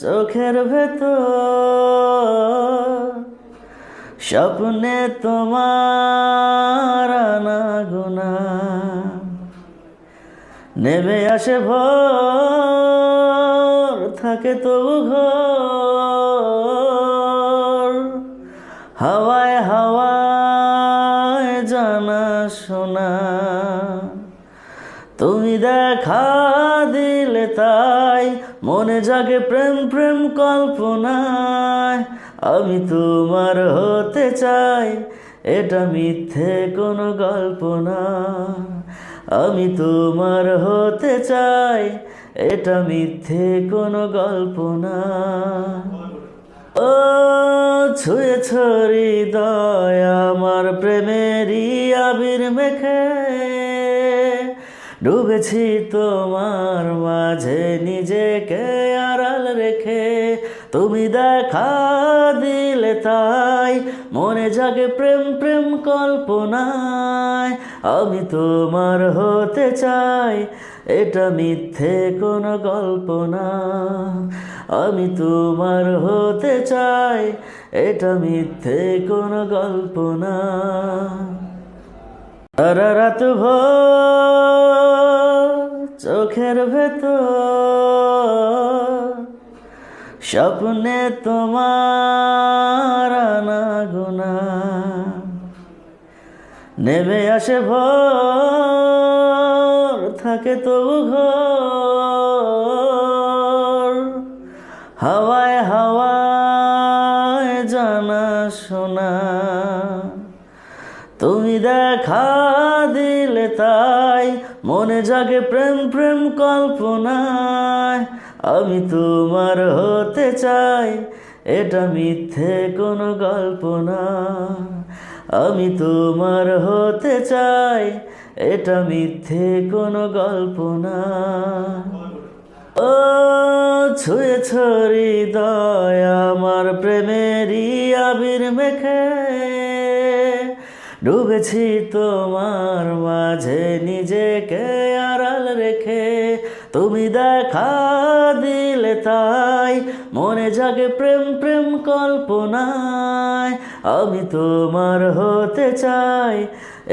চোখের ভেতর স্বপ্নে তোমার আনা গুনা নেমে আসে ভোর, থাকে তবু ঘর। হাওয়ায় হাওয়ায় জানা শোনা। তুমি দেখা দিলে তাই মনে জাগে প্রেম প্রেম কল্পনায়। আমি তোমার হতে চাই, এটা মিথ্যে কোনো গল্প না। আমি তোমার হতে চাই, এটা মিথ্যে কোনো গল্প না। ও ছুঁয়ে ছড়ি দয় আমার প্রেমেরই আবির মেখে। ডুবেছি তোমার মাঝে নিজেকে আড়াল রেখে। তুমি দেখা দিলে তাই মনে জাগে প্রেম প্রেম কল্পনায়। আমি তোমার হতে চাই, এটা মিথ্যে কোনো গল্প না আমি তোমার হতে চাই, এটা মিথ্যে কোনো গল্প না সারা রাত ভোর চোখের ভেতর, স্বপ্নে তোমার আনা গুনা নেমে আসে ভোর, থাকে তবু ঘর। হাওয়ায় হাওয়ায় জানা শোনা। তুমি দেখা দিলে তাই মনে জাগে প্রেম প্রেম কল্পনায়। আমি তোমার হতে চাই, এটা মিথ্যে কোনো গল্প না। আমি তোমার হতে চাই, এটা মিথ্যে কোনো গল্প না। ও ছুঁয়ে ছড়ি দয় আমার প্রেমেরই আবির মেখে। ডুবেছি তোমার মাঝে নিজেকে আড়াল রেখে। তুমি দেখা দিলে তাই মনে জাগে প্রেম প্রেম কল্পনায়। আমি তোমার হতে চাই,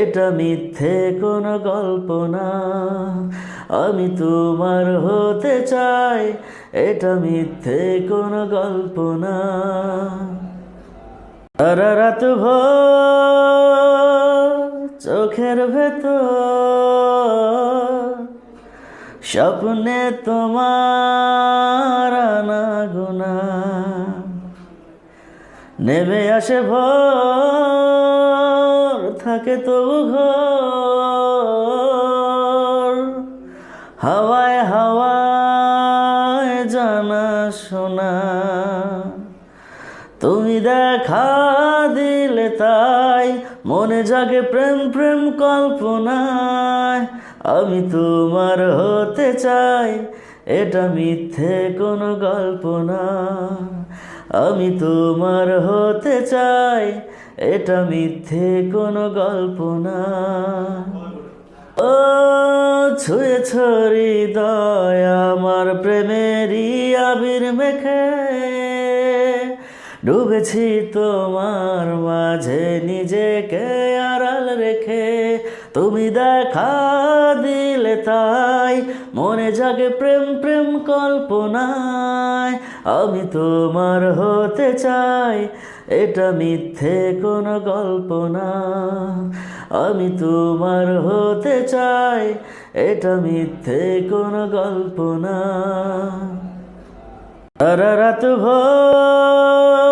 এটা মিথ্যে কোনো গল্প না। আমি তোমার হতে চাই, এটা মিথ্যে কোনো গল্প না। সারা রাত ভোর চোখের ভেতর, স্বপ্নে তোমার আনা গুনা। নেমে আসে ভোর, থাকে তবু ঘর। হাওয়ায় হাওয়ায় জানা শোনা। তুমি দেখা দিলে তাই মনে জাগে প্রেম প্রেম কল্পনায়। আমি তোমার হতে চাই, এটা মিথ্যে কোনো গল্প না। আমি তোমার হতে চাই, এটা মিথ্যে কোনো গল্প না। ও ছুঁয়ে ছড়ি দয় আমার প্রেমেরই আবির মেখে। ডুবেছি তোমার মাঝে, নিজেকে আড়াল রেখে। তুমি দেখা দিলে তাই, মনে জাগে প্রেম প্রেম কল্পনায়। আমি তোমার হতে চাই, এটা মিথ্যে কোনো গল্প না। আমি তোমার হতে চাই, এটা মিথ্যে কোনো গল্প না। সারা রাত ভোর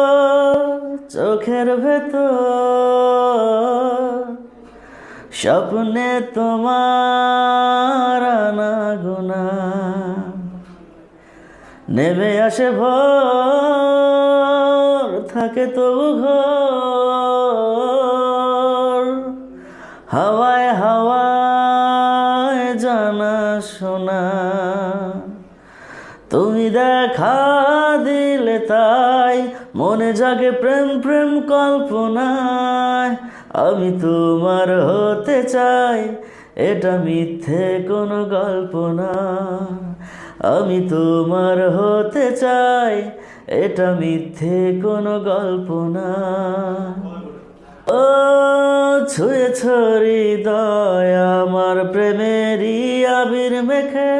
চোখের ভেতর স্বপ্নে তোমার গুনা নেমে আসে ভোর থাকে তবু ঘর। হাওয়ায় তুমি দেখা দিলে তাই মনে জাগে প্রেম প্রেম কল্পনায়। আমি তোমার হতে চাই, এটা মিথ্যে কোনো গল্প না আমি তোমার হতে চাই, এটা মিথ্যে কোনো গল্প না ও ছুঁয়ে ছড়ি দয় আমার প্রেমেরই আবির মেখে।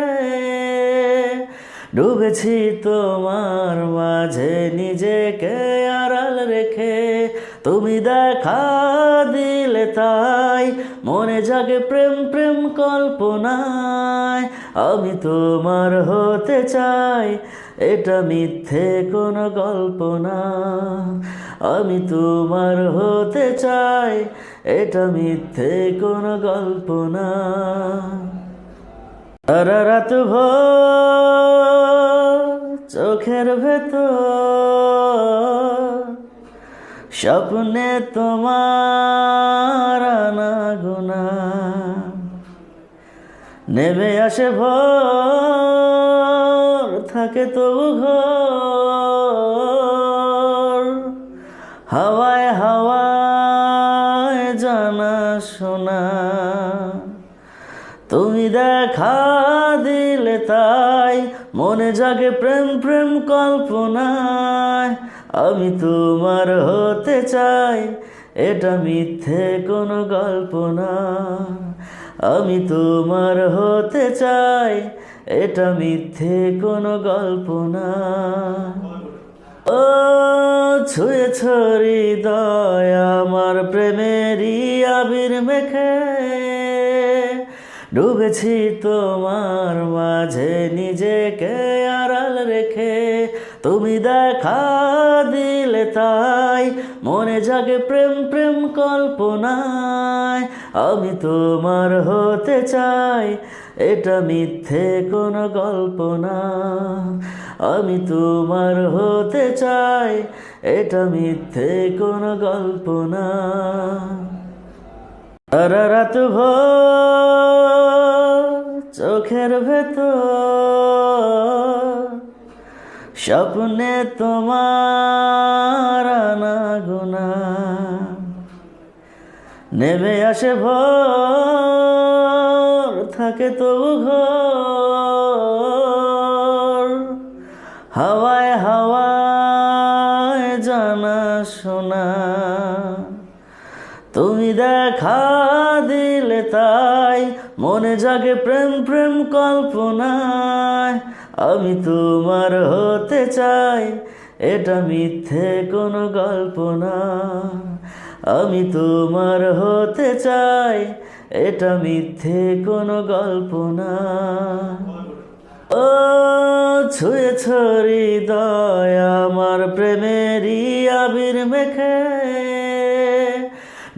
ডুবেছি তোমার মাঝে নিজেকে আড়াল রেখে। তুমি দেখা দিলে তাই মনে জাগে প্রেম প্রেম কল্পনায়। আমি তোমার হতে চাই, এটা মিথ্যে কোনো গল্প না। আমি তোমার হতে চাই, এটা মিথ্যে কোনো গল্প না। সারা রাত ভোর চোখের ভেতর, স্বপ্নে তোমার আনা গুনা নেমে আসে ভোর, থাকে তবু ঘর। হাওয়ায় হাওয়ায় জানা শোনা। তুমি দেখা দিলে তাই মনে জাগে প্রেম প্রেম কল্পনায়। আমি তোমার হতে চাই, এটা মিথ্যে কোনো গল্প না আমি তোমার হতে চাই, এটা মিথ্যে কোনো গল্প না ও ছুঁয়ে ছড়ি দয় আমার প্রেমেরই আবির মেখে। ডুবেছি তোমার মাঝে, নিজেকে আড়াল রেখে। তুমি দেখা দিলে তাই, মনে জাগে প্রেম প্রেম কল্পনায়। আমি তোমার হতে চাই, এটা মিথ্যে কোনো গল্প না। আমি তোমার হতে চাই, এটা মিথ্যে কোনো গল্প না। সারা রাত ভোর চোখের ভেতর, স্বপ্নে তোমার আনা গুনা নেমে আসে ভোর, থাকে তবু ঘর। হাওয়ায় হাওয়ায় জানা শোনা। তুমি দেখা দিলে তাই মনে জাগে প্রেম প্রেম কল্পনায়। আমি তোমার হতে চাই, এটা মিথ্যে কোনো গল্প না। আমি তোমার হতে চাই, এটা মিথ্যে কোনো গল্প না। ও ছুঁয়ে ছড়ি দয় আমার প্রেমেরই আবির মেখে।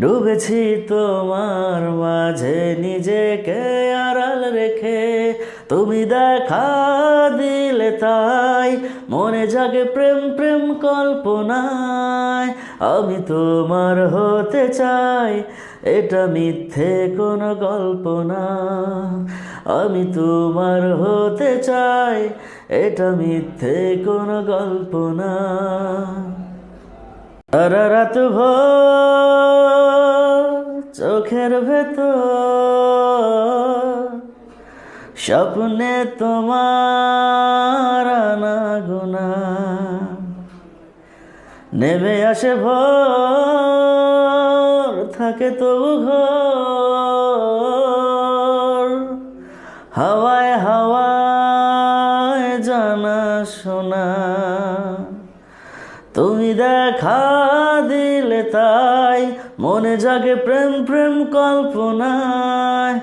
ডুবেছি তোমার মাঝে নিজেকে আড়াল রেখে। তুমি দেখা দিলে তাই মনে জাগে প্রেম প্রেম কল্পনায়। আমি তোমার হতে চাই, এটা মিথ্যে কোনো গল্প না আমি তোমার হতে চাই, এটা মিথ্যে কোনো গল্প না সারা রাত ভোর চোখের ভেতর, স্বপ্নে তোমার আনা গুনা নেমে আসে ভোর, থাকে তবু ঘর। হাওয়ায় হাওয়ায় জানা শোনা। তুমি দেখা দিলে তাই মনে জাগে প্রেম প্রেম কল্পনায়।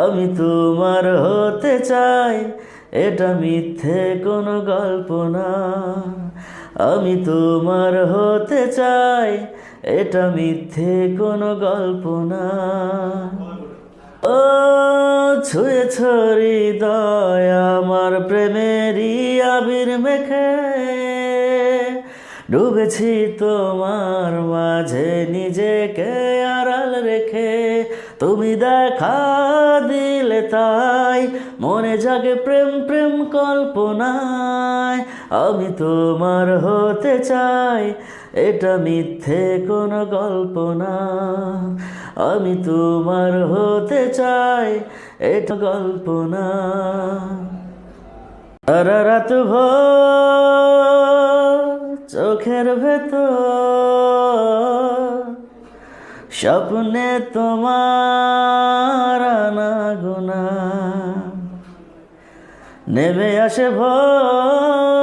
আমি তোমার হতে চাই, এটা মিথ্যে কোনো গল্প না আমি তোমার হতে চাই, এটা মিথ্যে কোনো গল্প না ও ছুঁয়ে ছড়ি দয় আমার প্রেমেরই আবির মেখে। ডুবেছি তোমার মাঝে নিজেকে আড়াল রেখে। তুমি দেখা দিলে তাই মনে জাগে প্রেম প্রেম কল্পনায়। আমি তোমার হতে চাই, এটা মিথ্যে কোনো গল্প না। আমি তোমার হতে চাই, এটা গল্প না। সারা রাত ভোর চোখের ভেতর, স্বপ্নে তোমার আনা গুনা নেমে আসে ভোর,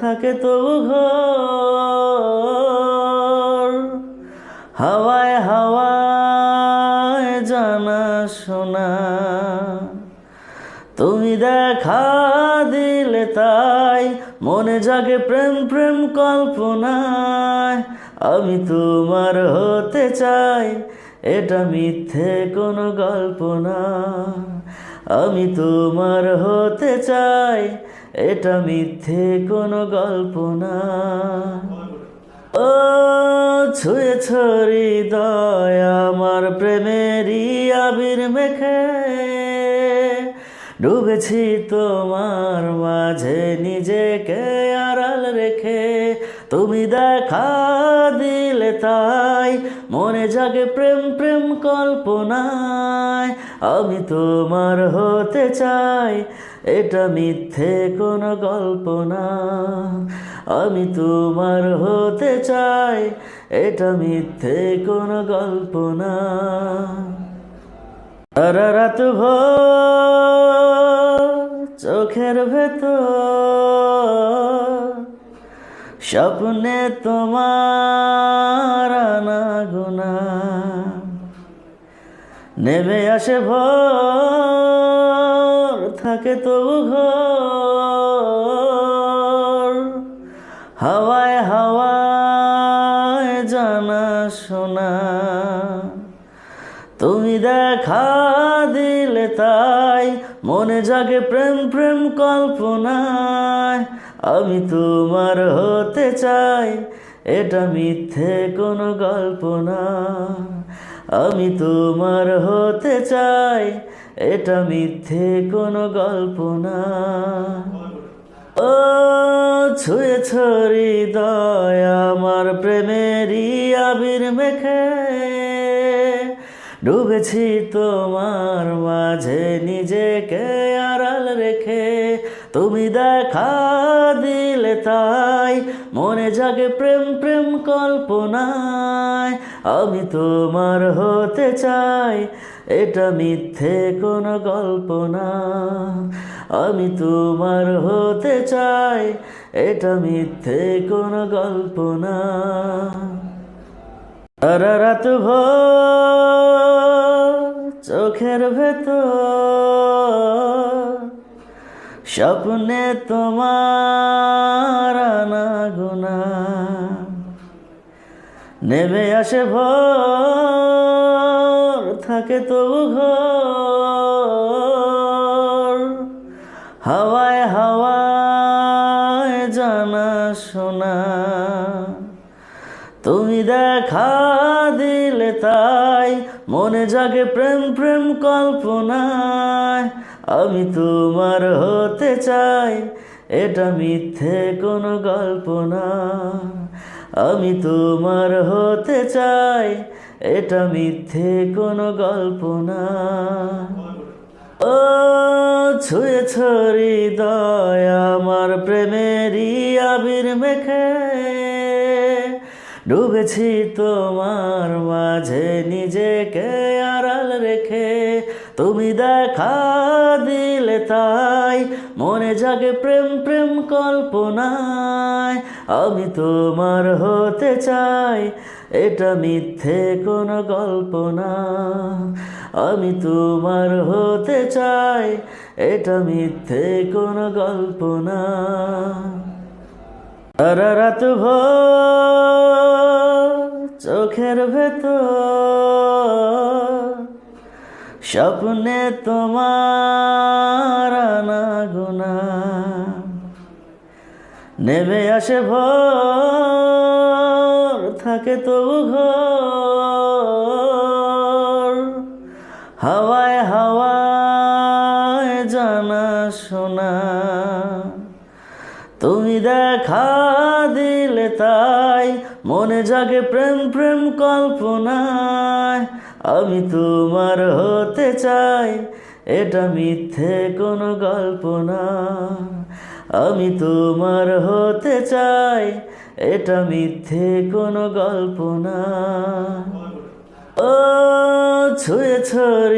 থাকে তবু ঘর। হাওয়ায় হাওয়ায় জানা শোনা। তুমি দেখা দিলে তাই মনে জাগে প্রেম প্রেম কল্পনায়। আমি তোমার হতে চাই, এটা মিথ্যে কোনো গল্প না। আমি তোমার হতে চাই, এটা মিথ্যে কোনো গল্প না। ও ছুঁয়ে ছড়ি দয় আমার প্রেমেরই আবির মেখে। ডুবেছি তোমার মাঝে নিজেকে আড়াল রেখে। তুমি দেখা দিলে তাই মনে জাগে প্রেম প্রেম কল্পনায়। আমি তোমার হতে চাই, এটা মিথ্যে কোনো গল্প না আমি তোমার হতে চাই, এটা মিথ্যে কোনো গল্প না সারা রাত ভোর, চোখের ভেতর, স্বপ্নে তোমার আনা গুনা নেমে আসে ভোর, থাকে তবু ঘর। হাওয়ায় হাওয়ায় জানা শোনা। তুমি দেখা দিলে তাই মনে জাগে প্রেম প্রেম কল্পনায়। আমি তোমার হতে চাই, এটা মিথ্যে কোনো গল্প না। আমি তোমার হতে চাই, এটা মিথ্যে কোনো গল্প না। ও ছুঁয়ে ছড়ি দয় আমার প্রেমেরই আবির মেখে। ডুবেছি তোমার মাঝে নিজেকে আড়াল রেখে। তুমি দেখা দিলে তাই মনে জাগে প্রেম প্রেম কল্পনায়। আমি তোমার হতে চাই, এটা মিথ্যে কোনো গল্প না। আমি তোমার হতে চাই, এটা মিথ্যে কোনো গল্প না। সারা রাত ভোর চোখের ভেতর, স্বপ্নে তোমার আনা গুনা নেমে আসে ভোর, থাকে তবু ঘর। হাওয়ায় হাওয়ায় জানা শোনা। তুমি দেখা দিলে তাই মনে জাগে প্রেম প্রেম কল্পনায়। আমি তোমার হতে চাই, এটা মিথ্যে কোনো গল্প না আমি তোমার হতে চাই, এটা মিথ্যে কোনো গল্প না ও ছুঁয়ে ছড়ি দয় আমার প্রেমেরই আবির মেখে। ডুবেছি তোমার মাঝে নিজেকে আড়াল রেখে। তুমি দেখা দিলে তাই মনে জাগে প্রেম প্রেম কল্পনায়। আমি তোমার হতে চাই, এটা মিথ্যে কোনো গল্প না। আমি তোমার হতে চাই, এটা মিথ্যে কোনো গল্প না। সারা রাত চোখের ভেতর, স্বপ্নে তোমার আনা গুনা নেমে আসে ভোর, থাকে তবু ঘর। হাওয়ায় হাওয়ায় জানা শোনা। তুমি দেখা দিলে তাই মনে জাগে প্রেম প্রেম কল্পনায়। আমি তোমার হতে চাই, এটা মিথ্যে কোনো গল্প না। আমি তোমার হতে চাই, এটা মিথ্যে কোনো গল্প না। ও ছুঁয়ে ছড়ি